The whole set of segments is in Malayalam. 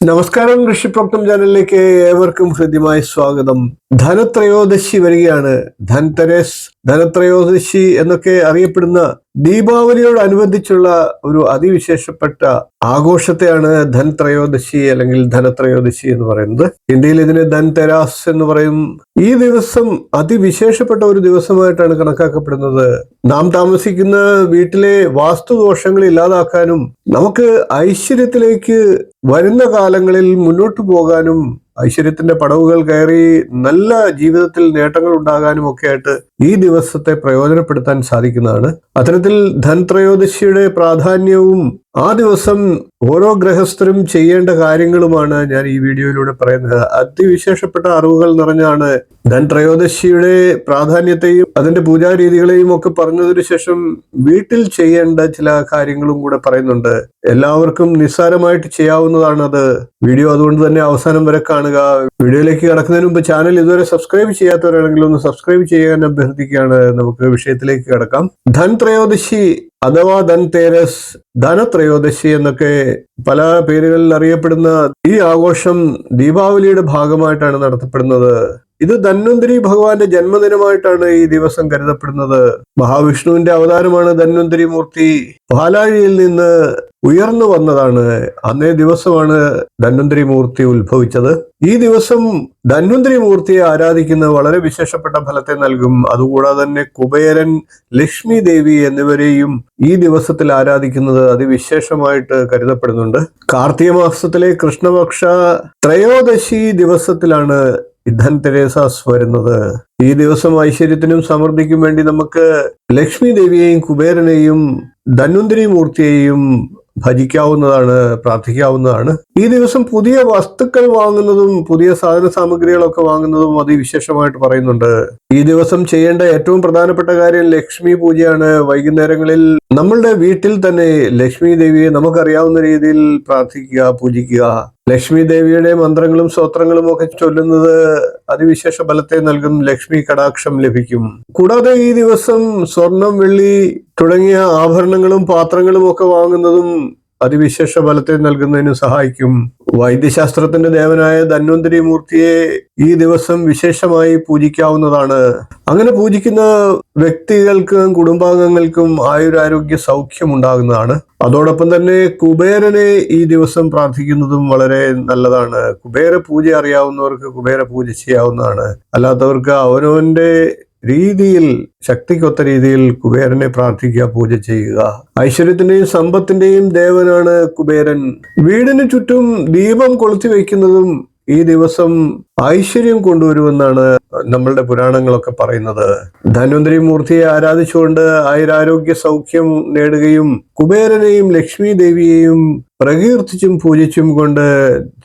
നമസ്കാരം ഋഷിപ്രോക്തം ചാനലിലേക്ക് ഏവർക്കും ഹൃദ്യമായ സ്വാഗതം. ധനത്രയോദശി വരികയാണ്. ധൻതരേസ് ധനത്രയോദശി എന്നൊക്കെ അറിയപ്പെടുന്ന ദീപാവലിയോടനുബന്ധിച്ചുള്ള ഒരു അതിവിശേഷപ്പെട്ട ആഘോഷത്തെയാണ് ധൻത്രയോദശി അല്ലെങ്കിൽ ധനത്രയോദശി എന്ന് പറയുന്നത്. ഇന്ത്യയിൽ ഇതിനെ ധൻതെരാസ് എന്ന് പറയും. ഈ ദിവസം അതിവിശേഷപ്പെട്ട ഒരു ദിവസമായിട്ടാണ് കണക്കാക്കപ്പെടുന്നത്. നാം താമസിക്കുന്ന വീട്ടിലെ വാസ്തുദോഷങ്ങൾ ഇല്ലാതാക്കാനും നമുക്ക് ഐശ്വര്യത്തിലേക്ക് വരുന്ന കാലങ്ങളിൽ മുന്നോട്ട് പോകാനും ഐശ്വര്യത്തിന്റെ പടവുകൾ കയറി നല്ല ജീവിതത്തിൽ നേട്ടങ്ങൾ ഉണ്ടാകാനും ഒക്കെ ആയിട്ട് ഈ ദിവസത്തെ പ്രയോജനപ്പെടുത്താൻ സാധിക്കുന്നതാണ്. അത്തരത്തിൽ ധൻത്രയോദശിയുടെ പ്രാധാന്യവും ആ ദിവസം ഓരോ ഗ്രഹസ്ഥരും ചെയ്യേണ്ട കാര്യങ്ങളുമാണ് ഞാൻ ഈ വീഡിയോയിലൂടെ പറയുന്നത്. അതിവിശേഷപ്പെട്ട അറിവുകൾ നിറഞ്ഞാണ് ധൻത്രയോദശിയുടെ പ്രാധാന്യത്തെയും അതിന്റെ പൂജാരീതികളെയും ഒക്കെ പറഞ്ഞതിനു ശേഷം വീട്ടിൽ ചെയ്യേണ്ട ചില കാര്യങ്ങളും കൂടെ പറയുന്നുണ്ട്. എല്ലാവർക്കും നിസ്സാരമായിട്ട് ചെയ്യാവുന്നതാണ് അത്. വീഡിയോ അതുകൊണ്ട് തന്നെ അവസാനം വരെ കാണുക. വീഡിയോയിലേക്ക് കടക്കുന്നതിന് മുമ്പ് ചാനൽ ഇതുവരെ സബ്സ്ക്രൈബ് ചെയ്യാത്തവരാണെങ്കിൽ ഒന്ന് സബ്സ്ക്രൈബ് ചെയ്യാൻ അഭ്യർത്ഥിക്കുകയാണ്. നമുക്ക് വിഷയത്തിലേക്ക് കടക്കാം. ധൻത്രയോദശി അഥവാ ധൻതേരസ് ധനത്രയോദശി എന്നൊക്കെ പല പേരുകളിൽ അറിയപ്പെടുന്ന ഈ ആഘോഷം ദീപാവലിയുടെ ഭാഗമായിട്ടാണ് നടത്തപ്പെടുന്നത്. ഇത് ധന്വന്തരി ഭഗവാന്റെ ജന്മദിനമായിട്ടാണ് ഈ ദിവസം കരുതപ്പെടുന്നത്. മഹാവിഷ്ണുവിന്റെ അവതാരമാണ് ധന്വന്തരി മൂർത്തി. പാലാഴിയിൽ നിന്ന് ഉയർന്നു വന്നതാണ് അന്നേ ദിവസമാണ് ധന്വന്തരി മൂർത്തി ഉത്ഭവിച്ചത്. ഈ ദിവസം ധന്വന്തരി മൂർത്തിയെ ആരാധിക്കുന്ന വളരെ വിശേഷപ്പെട്ട ഫലത്തെ നൽകും. അതുകൂടാതെ തന്നെ കുബേരൻ ലക്ഷ്മി ദേവി എന്നിവരെയും ഈ ദിവസത്തിൽ ആരാധിക്കുന്നത് അതിവിശേഷമായിട്ട് കരുതപ്പെടുന്നുണ്ട്. കാർത്തിക മാസത്തിലെ കൃഷ്ണപക്ഷ ത്രയോദശി ദിവസത്തിലാണ് ധൻ തെരേസാസ് വരുന്നത്. ഈ ദിവസം ഐശ്വര്യത്തിനും സമൃദ്ധിക്കും വേണ്ടി നമുക്ക് ലക്ഷ്മി ദേവിയെയും കുബേരനെയും ധന്വന്തരി മൂർത്തിയെയും ഭജിക്കാവുന്നതാണ് പ്രാർത്ഥിക്കാവുന്നതാണ്. ഈ ദിവസം പുതിയ വസ്തുക്കൾ വാങ്ങുന്നതും പുതിയ സാധന സാമഗ്രികളൊക്കെ വാങ്ങുന്നതും അതിവിശേഷമായിട്ട് പറയുന്നുണ്ട്. ഈ ദിവസം ചെയ്യേണ്ട ഏറ്റവും പ്രധാനപ്പെട്ട കാര്യം ലക്ഷ്മി പൂജയാണ്. വൈകുന്നേരങ്ങളിൽ നമ്മളുടെ വീട്ടിൽ തന്നെ ലക്ഷ്മി ദേവിയെ നമുക്കറിയാവുന്ന രീതിയിൽ പ്രാർത്ഥിക്കുക പൂജിക്കുക. ലക്ഷ്മി ദേവിയുടെ മന്ത്രങ്ങളും സ്തോത്രങ്ങളും ഒക്കെ ചൊല്ലുന്നത് അതിവിശേഷ ബലത്തെ നൽകും. ലക്ഷ്മി കടാക്ഷം ലഭിക്കും. കൂടാതെ ഈ ദിവസം സ്വർണം വെള്ളി തുടങ്ങിയ ആഭരണങ്ങളും പാത്രങ്ങളും ഒക്കെ വാങ്ങുന്നതും അതിവിശേഷ ഫലത്തെ നൽകുന്നതിന് സഹായിക്കും. വൈദ്യശാസ്ത്രത്തിന്റെ ദേവനായ ധന്വന്തരി മൂർത്തിയെ ഈ ദിവസം വിശേഷമായി പൂജിക്കാവുന്നതാണ്. അങ്ങനെ പൂജിക്കുന്ന വ്യക്തികൾക്കും കുടുംബാംഗങ്ങൾക്കും ആയുരാരോഗ്യ സൗഖ്യം ഉണ്ടാകുന്നതാണ് അതോടൊപ്പം തന്നെ കുബേരനെ ഈ ദിവസം പ്രാർത്ഥിക്കുന്നതും വളരെ നല്ലതാണ്. കുബേര പൂജ അറിയാവുന്നവർക്ക് കുബേര പൂജ ചെയ്യാവുന്നതാണ്. അല്ലാത്തവർക്ക് അവനവന്റെ രീതിയിൽ ശക്തിക്കൊത്ത രീതിയിൽ കുബേരനെ പ്രാർത്ഥിക്കുക പൂജ ചെയ്യുക. ഐശ്വര്യത്തിന്റെയും സമ്പത്തിന്റെയും ദേവനാണ് കുബേരൻ. വീടിന് ചുറ്റും ദീപം കൊളുത്തി വയ്ക്കുന്നതും ഈ ദിവസം ഐശ്വര്യം കൊണ്ടുവരുമെന്നാണ് നമ്മളുടെ പുരാണങ്ങളൊക്കെ പറയുന്നത്. ധന്വന്തരി മൂർത്തിയെ ആരാധിച്ചുകൊണ്ട് ആയുരാരോഗ്യ സൗഖ്യം നേടുകയും കുബേരനെയും ലക്ഷ്മി ദേവിയെയും പ്രകീർത്തിച്ചും പൂജിച്ചും കൊണ്ട്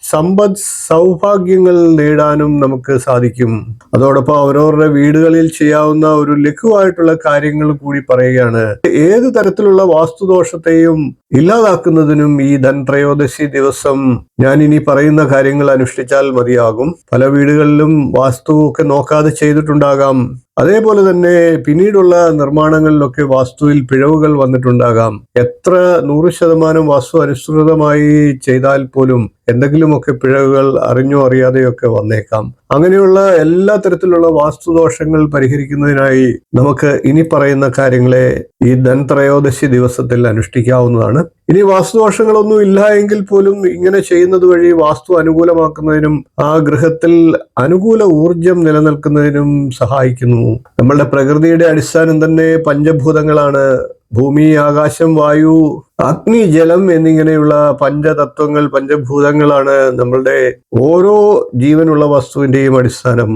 സമ്പദ് സൗഭാഗ്യങ്ങൾ നേടാനും നമുക്ക് സാധിക്കും. അതോടൊപ്പം അവരവരുടെ വീടുകളിൽ ചെയ്യാവുന്ന ഒരു ലഘുവായിട്ടുള്ള കാര്യങ്ങൾ കൂടി പറയുകയാണ്. ഏത് തരത്തിലുള്ള വാസ്തുദോഷത്തെയും ഇല്ലാതാക്കുന്നതിനും ഈ ധൻത്രയോദശി ദിവസം ഞാൻ ഇനി പറയുന്ന കാര്യങ്ങൾ അനുഷ്ഠിച്ചാൽ മതിയാകും. പല വീടുകളിലും വാസ്തു ഒക്കെ നോക്കാതെ ചെയ്തിട്ടുണ്ടാകാം. അതേപോലെ തന്നെ പിന്നീടുള്ള നിർമ്മാണങ്ങളിലൊക്കെ വാസ്തുവിൽ പിഴവുകൾ വന്നിട്ടുണ്ടാകാം. എത്ര നൂറ് ശതമാനം വാസ്തു അനുസൃതമായി ചെയ്താൽ പോലും എന്തെങ്കിലുമൊക്കെ പിഴവുകൾ അറിഞ്ഞോ അറിയാതെയൊക്കെ വന്നേക്കാം. അങ്ങനെയുള്ള എല്ലാ തരത്തിലുള്ള വാസ്തുദോഷങ്ങൾ പരിഹരിക്കുന്നതിനായി നമുക്ക് ഇനി പറയുന്ന കാര്യങ്ങളെ ഈ ധൻത്രയോദശി ദിവസത്തിൽ അനുഷ്ഠിക്കാവുന്നതാണ്. ഇനി വാസ്തുദോഷങ്ങളൊന്നും ഇല്ല എങ്കിൽ പോലും ഇങ്ങനെ ചെയ്യുന്നത് വഴി വാസ്തു അനുകൂലമാക്കുന്നതിനും ആ ഗൃഹത്തിൽ അനുകൂല ഊർജം നിലനിൽക്കുന്നതിനും സഹായിക്കുന്നു. നമ്മളുടെ പ്രകൃതിയുടെ അടിസ്ഥാനം തന്നെ പഞ്ചഭൂതങ്ങളാണ്. ഭൂമി ആകാശം വായു അഗ്നി ജലം എന്നിങ്ങനെയുള്ള പഞ്ചതത്വങ്ങൾ പഞ്ചഭൂതങ്ങളാണ് നമ്മളുടെ ഓരോ ജീവനുള്ള വസ്തുവിന്റെയും അടിസ്ഥാനം.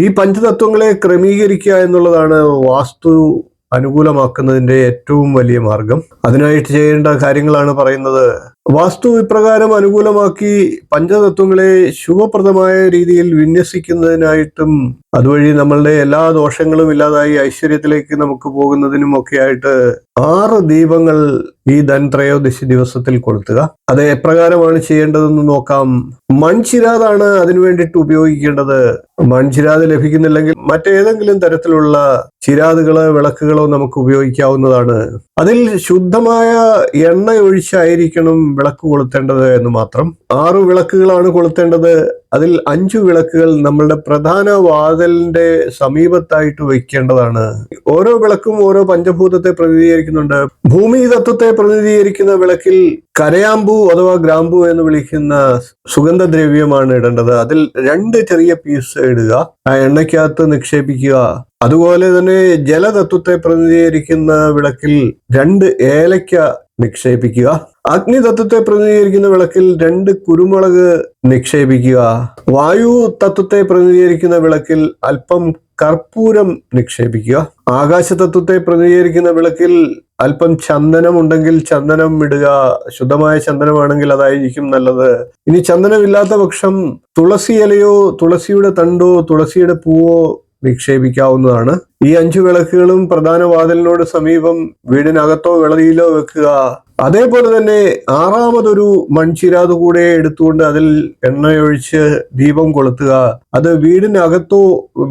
ഈ പഞ്ചതത്വങ്ങളെ ക്രമീകരിക്കുക എന്നുള്ളതാണ് വാസ്തു അനുകൂലമാക്കുന്നതിന്റെ ഏറ്റവും വലിയ മാർഗം. അതിനായിട്ട് ചെയ്യേണ്ട കാര്യങ്ങളാണ് പറയുന്നത് വാസ്തു ഇപ്രകാരം അനുകൂലമാക്കി പഞ്ചതത്വങ്ങളെ ശുഭപ്രദമായ രീതിയിൽ വിന്യസിക്കുന്നതിനായിട്ടും അതുവഴി നമ്മളുടെ എല്ലാ ദോഷങ്ങളും ഇല്ലാതായി ഐശ്വര്യത്തിലേക്ക് നമുക്ക് പോകുന്നതിനും ഒക്കെ ആയിട്ട് ആറ് ദീപങ്ങൾ ഈ ധൻത്രയോദശി ദിവസത്തിൽ കൊളുത്തുക. അത് എപ്രകാരമാണ് ചെയ്യേണ്ടതെന്ന് നോക്കാം. മൺചിരാതാണ് അതിനു വേണ്ടിയിട്ട് ഉപയോഗിക്കേണ്ടത്. മൺചിരാത് ലഭിക്കുന്നില്ലെങ്കിൽ മറ്റേതെങ്കിലും തരത്തിലുള്ള ചിരാതുകളോ വിളക്കുകളോ നമുക്ക് ഉപയോഗിക്കാവുന്നതാണ്. അതിൽ ശുദ്ധമായ എണ്ണ ഒഴിച്ചായിരിക്കണം വിളക്ക് കൊളുത്തേണ്ടത് എന്ന് മാത്രം. ആറു വിളക്കുകളാണ് കൊളുത്തേണ്ടത്. അതിൽ അഞ്ചു വിളക്കുകൾ നമ്മളുടെ പ്രധാന വാതിലിന്റെ സമീപത്തായിട്ട് വയ്ക്കേണ്ടതാണ്. ഓരോ വിളക്കും ഓരോ പഞ്ചഭൂതത്തെ പ്രതിനിധീകരിക്കുന്നുണ്ട്. ഭൂമി തത്വത്തെ പ്രതിനിധീകരിക്കുന്ന വിളക്കിൽ കരയാമ്പൂ അഥവാ ഗ്രാമ്പൂ എന്ന് വിളിക്കുന്ന സുഗന്ധദ്രവ്യമാണ് ഇടേണ്ടത്. അതിൽ രണ്ട് ചെറിയ പീസ് ഇടുക ആ എണ്ണയ്ക്കകത്ത് നിക്ഷേപിക്കുക. അതുപോലെ തന്നെ ജലതത്വത്തെ പ്രതിനിധീകരിക്കുന്ന വിളക്കിൽ രണ്ട് ഏലയ്ക്ക നിക്ഷേപിക്കുക. അഗ്നി തത്വത്തെ പ്രതിനിധീകരിക്കുന്ന വിളക്കിൽ രണ്ട് കുരുമുളക് നിക്ഷേപിക്കുക. വായു തത്വത്തെ പ്രതിനിധീകരിക്കുന്ന വിളക്കിൽ അല്പം കർപ്പൂരം നിക്ഷേപിക്കുക. ആകാശ തത്വത്തെ പ്രതിനിധീകരിക്കുന്ന വിളക്കിൽ അല്പം ചന്ദനം ഉണ്ടെങ്കിൽ ചന്ദനം ഇടുക. ശുദ്ധമായ ചന്ദനമാണെങ്കിൽ അതായിരിക്കും നല്ലത്. ഇനി ചന്ദനമില്ലാത്ത പക്ഷം തുളസി ഇലയോ തുളസിയുടെ തണ്ടോ തുളസിയുടെ പൂവോ നിക്ഷേപിക്കാവുന്നതാണ്. ഈ അഞ്ചു വിളക്കുകളും പ്രധാന വാതിലിനോട് സമീപം വീടിനകത്തോ വെളതിയിലോ വെക്കുക. അതേപോലെ തന്നെ ആറാമതൊരു മൺചിരാത് കൂടെ എടുത്തുകൊണ്ട് അതിൽ എണ്ണയൊഴിച്ച് ദീപം കൊളുത്തുക. അത് വീടിനകത്തോ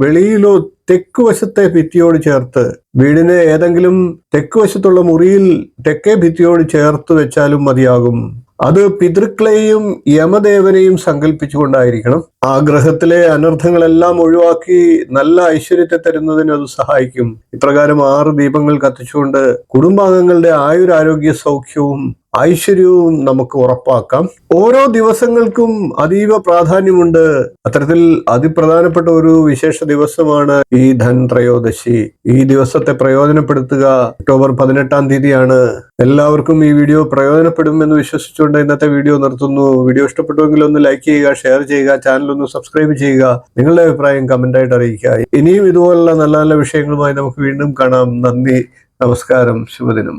വെളിയിലോ തെക്ക് വശത്തെ ഭിത്തിയോട് ചേർത്ത് വീടിന് ഏതെങ്കിലും തെക്ക് വശത്തുള്ള മുറിയിൽ തെക്കേ ഭിത്തിയോട് ചേർത്ത് വെച്ചാലും മതിയാകും. അത് പിതൃക്കളെയും യമദേവനെയും സങ്കല്പിച്ചുകൊണ്ടായിരിക്കണം. ആ ഗ്രഹത്തിലെ അനർത്ഥങ്ങളെല്ലാം ഒഴിവാക്കി നല്ല ഐശ്വര്യത്തെ തരുന്നതിന് അത് സഹായിക്കും. ഇപ്രകാരം ആറ് ദീപങ്ങൾ കത്തിച്ചുകൊണ്ട് കുടുംബാംഗങ്ങളുടെ ആയുരാരോഗ്യ സൗഖ്യവും ഐശ്വര്യവും നമുക്ക് ഉറപ്പാക്കാം. ഓരോ ദിവസങ്ങൾക്കും അതീവ പ്രാധാന്യമുണ്ട്. അത്തരത്തിൽ അതിപ്രധാനപ്പെട്ട ഒരു വിശേഷ ദിവസമാണ് ഈ ധൻ ത്രയോദശി ഈ ദിവസത്തെ പ്രയോജനപ്പെടുത്തുക ഒക്ടോബർ പതിനെട്ടാം തീയതിയാണ്. എല്ലാവർക്കും ഈ വീഡിയോ പ്രയോജനപ്പെടും എന്ന് വിശ്വസിച്ചുകൊണ്ട് ഇന്നത്തെ വീഡിയോ നിർത്തുന്നു. വീഡിയോ ഇഷ്ടപ്പെട്ടുവെങ്കിൽ ഒന്ന് ലൈക്ക് ചെയ്യുക ഷെയർ ചെയ്യുക ചാനൽ ഒന്ന് സബ്സ്ക്രൈബ് ചെയ്യുക. നിങ്ങളുടെ അഭിപ്രായം കമന്റായിട്ട് അറിയിക്കുക. ഇനിയും ഇതുപോലുള്ള നല്ല നല്ല വിഷയങ്ങളുമായി നമുക്ക് വീണ്ടും കാണാം. നന്ദി നമസ്കാരം ശുഭദിനം.